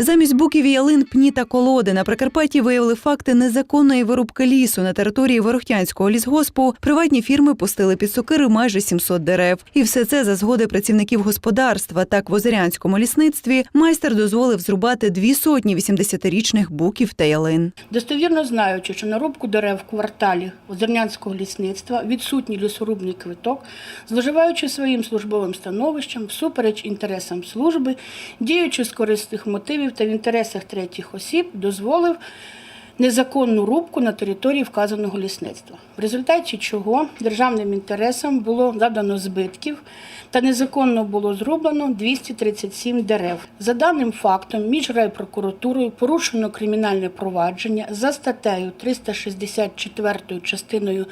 Замість буків ялин, пні та колоди на Прикарпатті виявили факти незаконної вирубки лісу на території Ворохтянського лісгоспу. Приватні фірми пустили під сокири майже 700 дерев. І все це за згоди працівників господарства. Так в Озерянському лісництві майстер дозволив зрубати дві сотні 80-річних буків та ялин. Достовірно знаючи, що на рубку дерев в кварталі Озернянського лісництва відсутній лісорубний квиток, зловживаючи своїм службовим становищем, всупереч інтересам служби, діючи з корисних мотивів та в інтересах третіх осіб, дозволив незаконну рубку на території вказаного лісництва, в результаті чого державним інтересам було завдано збитків та незаконно було зрублено 237 дерев. За даним фактом, між райпрокуратурою порушено кримінальне провадження за статтею 364 частиною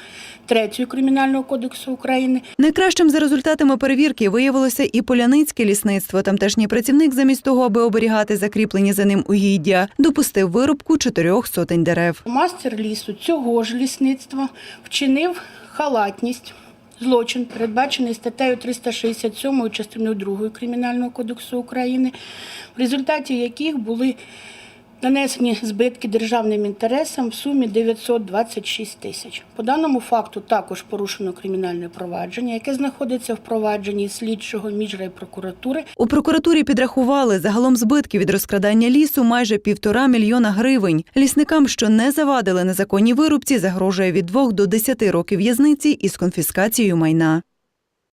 3 Кримінального кодексу України Найкращим за результатами перевірки виявилося і поляницьке лісництво. Тамтешній працівник, замість того, аби оберігати закріплені за ним угіддя, допустив вирубку чотирьох сотень дерев. Мастер лісу цього ж лісництва вчинив халатність. Злочин, передбачений статтею 367 частиною 2 Кримінального кодексу України, в результаті яких були нанесені збитки державним інтересам в сумі 926 тисяч. По даному факту також порушено кримінальне провадження, яке знаходиться в провадженні слідчого міжрайпрокуратури У прокуратурі підрахували загалом збитки від розкрадання лісу майже півтора мільйона гривень. Лісникам, що не завадили незаконній вирубці, загрожує від двох до десяти років в'язниці із конфіскацією майна.